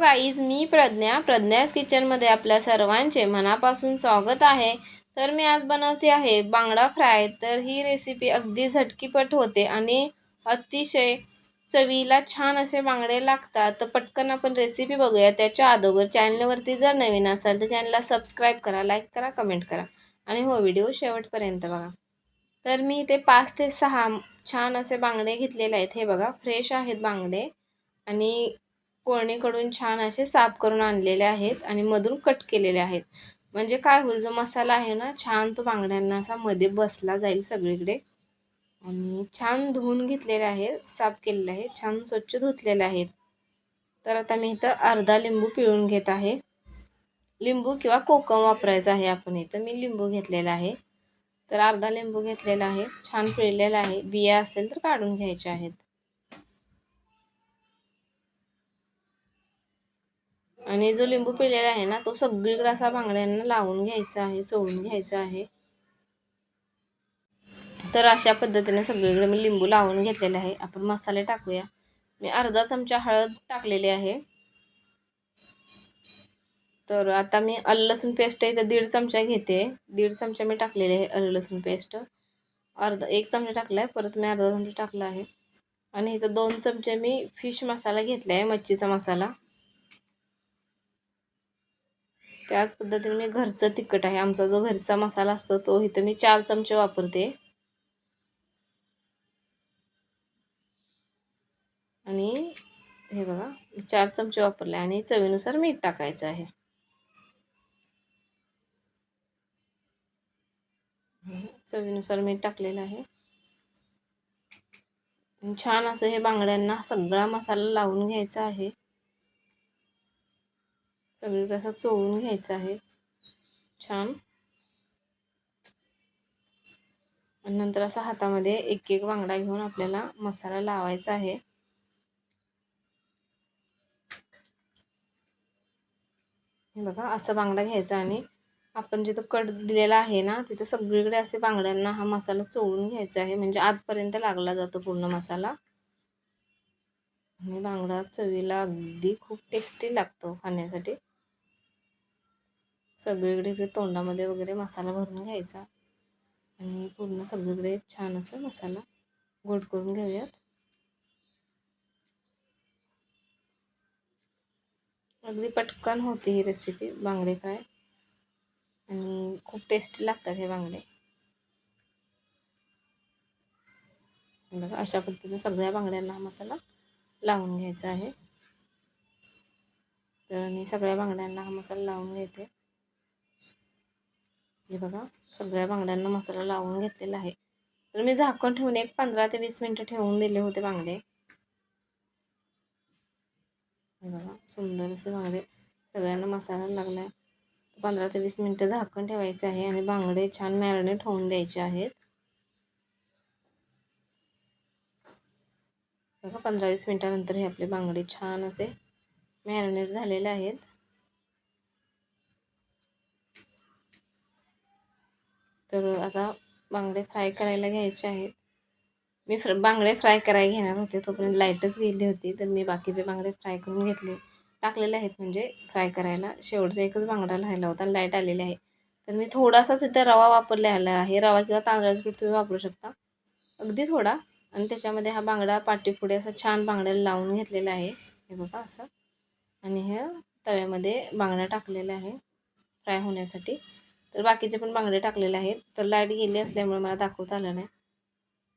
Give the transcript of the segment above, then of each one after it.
Guys मी प्रज्ञा. प्रज्ञाज किचनमध्ये आपल्या सर्वांचे मनापासून स्वागत आहे. तर मी आज बनवते आहे बांगडा फ्राय. तर ही रेसिपी अगदी झटकीपट होते आणि अतिशय चवीला छान असे बांगडे लागतात. तर पटकन आपण रेसिपी बघूया. त्याच्या अगोदर चॅनलवरती जर नवीन असाल तर चॅनलला सबस्क्राईब करा लाईक करा कमेंट करा. आणि हो व्हिडिओ शेवटपर्यंत बघा. तर मी इथे पाच ते सहा छान असे बांगडे घेतलेले आहेत. हे बघा फ्रेश आहेत बांगडे. आणि कोळणीकडून छान असे साफ करून आणलेले आहेत आणि मधून कट केलेले आहेत. म्हणजे काय होईल जो मसाला आहे ना छान तो बांगड्यांना असा मध्ये बसला जाईल सगळीकडे. आणि छान धुवून घेतलेले आहेत साफ केलेले आहेत छान स्वच्छ धुतलेले आहेत. तर आता मी इथं अर्धा लिंबू पिळून घेत आहे. लिंबू किंवा कोकम वापरायचं आहे आपण इथं. मी लिंबू घेतलेला आहे. तर अर्धा लिंबू घेतलेला आहे. छान पिळलेला आहे. बिया असेल तर काढून घ्यायच्या आहेत. आणि जो लिंबू पिळलेला आहे ना तो सगळीकडे असा बांगड्यांना लावून घ्यायचा आहे चोळून घ्यायचा आहे. तर अशा पद्धतीने सगळीकडे मी लिंबू लावून घेतलेला आहे. आपण मसाले टाकूया. मी अर्धा चमचा हळद टाकलेली आहे. तर आता मी अल लसूण पेस्ट इथं दीड चमचा घेते. दीड चमचा मी टाकलेले आहे अल लसूण पेस्ट. अर्धा एक चमचा टाकला आहे परत मी अर्धा चमचा टाकला आहे. आणि इथं दोन चमचे मी फिश मसाला घेतला आहे मच्छीचा मसाला. त्याच पद्धतीने मी घरचं तिखट आहे. आमचा जो घरचा मसाला असतो तो इथं मी चार चमचे वापरते. आणि हे बघा चार चमचे वापरले आणि चवीनुसार मीठ टाकायचं आहे. चवीनुसार मीठ टाकलेलं आहे. छान असं हे बांगड्यांना सगळा मसाला लावून घ्यायचा आहे. सगळीकडे असं चोळून घ्यायचं आहे. छान. आणि नंतर असा हातामध्ये एक एक बांगडा घेऊन आपल्याला मसाला लावायचा आहे. हे बघा असा बांगडा घ्यायचा आणि आपण जिथं कट दिलेला आहे ना तिथं सगळीकडे असे बांगड्यांना हा मसाला चोळून घ्यायचा आहे. म्हणजे आतपर्यंत लागला जातो पूर्ण मसाला. आणि बांगडा चवीला अगदी खूप टेस्टी लागतो खाण्यासाठी. सगळीकडे तोंडामध्ये वगैरे मसाला भरून घ्यायचा. आणि पूर्ण सगळीकडे छान असं मसाला गोड करून घेऊयात. अगदी पटकन होते ही रेसिपी बांगडे फ्राय. आणि खूप टेस्टी लागतात हे बांगडे. बघा अशा पद्धतीने सगळ्या बांगड्यांना हा मसाला लावून घ्यायचा आहे. तर मी सगळ्या बांगड्यांना हा मसाला लावून घेते. हे बघा सगळ्या बांगड्यांना मसाला लावून घेतलेला आहे. तर मी झाकण ठेवून एक पंधरा ते वीस मिनटं ठेवून दिले होते बांगडे. हे बघा सुंदर असे बांगडे सगळ्यांना मसाला लागला आहे पंधरा ते वीस मिनटं झाकण ठेवायचे आहे आणि बांगडे छान मॅरिनेट होऊन द्यायचे आहेत. बघा पंधरा वीस मिनटानंतर हे आपले बांगडे छान असे मॅरिनेट झालेले आहेत. तर आता बांगडे फ्राय करायला घ्यायचे आहेत. मी फ्र बांगडे फ्राय करायला घेणार होते. तोपर्यंत लाईटच गेली होती. तर मी बाकीचे बांगडे फ्राय करून घेतले. टाकलेले आहेत म्हणजे फ्राय करायला. शेवटचा एकच बांगडा राहिला होता लाइट आलेली आहे. तर मी थोडासाच इथे रवा वापरलेला आहे. रवा किंवा तांदळाचं पीठ तुम्ही वापरू शकता. अगदी थोडा. आणि त्याच्यामध्ये हा बांगडा पाठीपुढे असा छान बांगड्याला लावून घेतलेला आहे. हे बघा असं. आणि हे तव्यामध्ये बांगडा टाकलेला आहे. फ्राय होण्यासाठी. तर बाकीचे पण बांगडे टाकलेले आहेत. तर लाइट गेली असल्यामुळे मला दाखवता आलं नाही.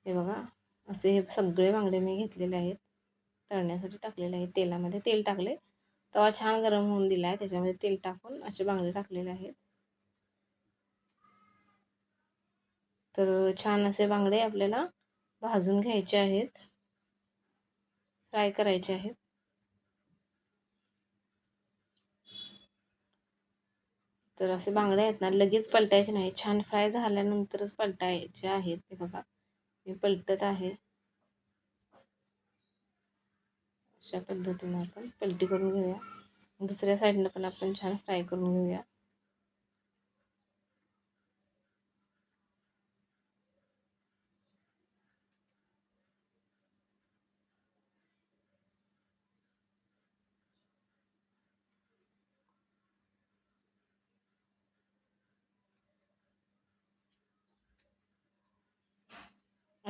हे बघा असे हे सगळे बांगडे मी घेतलेले आहेत. तळण्यासाठी टाकलेले आहेत. तेलामध्ये तेल टाकले. तवा छान गरम होऊन दिला आहे त्याच्यामध्ये तेल टाकून असे बांगडे टाकलेले आहेत. तर छान असे बांगडे आपल्याला भाजून घ्यायचे आहेत. फ्राय करायचे आहेत. तर असे बांगडे आहेत ना लगेच पलटायचे नाही. छान फ्राय झाल्यानंतरच पलटायचे आहेत ते बघा. मी पलटत आहे. अशा पद्धतीनं आपण पलटी करून घेऊया. दुसऱ्या साईडनं पण आपण छान फ्राय करून घेऊया.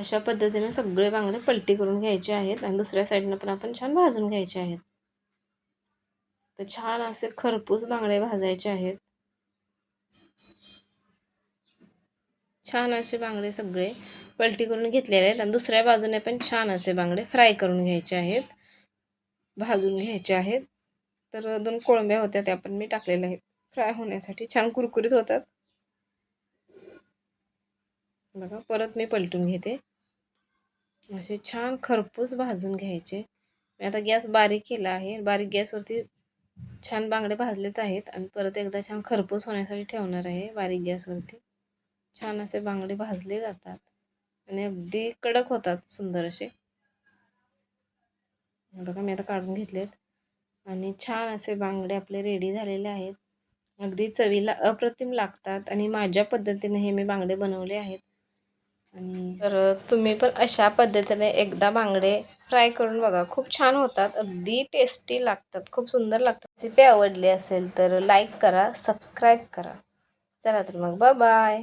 अशा पद्धतीने सगळे बांगडे पलटी करून घ्यायचे आहेत आणि दुसऱ्या साईडनं पण आपण छान भाजून घ्यायचे आहेत. तर छान असे खरपूस बांगडे भाजायचे आहेत. छान असे बांगडे सगळे पलटी करून घेतलेले आहेत आणि दुसऱ्या बाजूने पण छान असे बांगडे फ्राय करून घ्यायचे आहेत. भाजून घ्यायचे आहेत. तर दोन कोळंब्या होत्या त्या पण मी टाकलेल्या आहेत. फ्राय होण्यासाठी छान कुरकुरीत होतात. बघा परत मी पलटून घेते. असे छान खरपूस भाजून घ्यायचे. मी आता गॅस बारीक केला आहे. बारीक गॅसवरती छान बांगडे भाजलेच आहेत आणि परत एकदा छान खरपूस होण्यासाठी ठेवणार आहे बारीक गॅसवरती. छान असे बांगडे भाजले जातात आणि अगदी कडक होतात सुंदर असे. बघा मी आता काढून घेतलेत. आणि छान असे बांगडे आपले रेडी झालेले आहेत. अगदी चवीला अप्रतिम लागतात आणि माझ्या पद्धतीने हे मी बांगडे बनवले आहेत. आणि तर तुम्ही पण अशा पद्धतीने एकदा बांगडे फ्राय करून बघा. खूप छान होतात. अगदी टेस्टी लागतात. खूप सुंदर लागतात. रेसिपी आवडली असेल तर लाईक करा सबस्क्राईब करा. चला तर मग बाय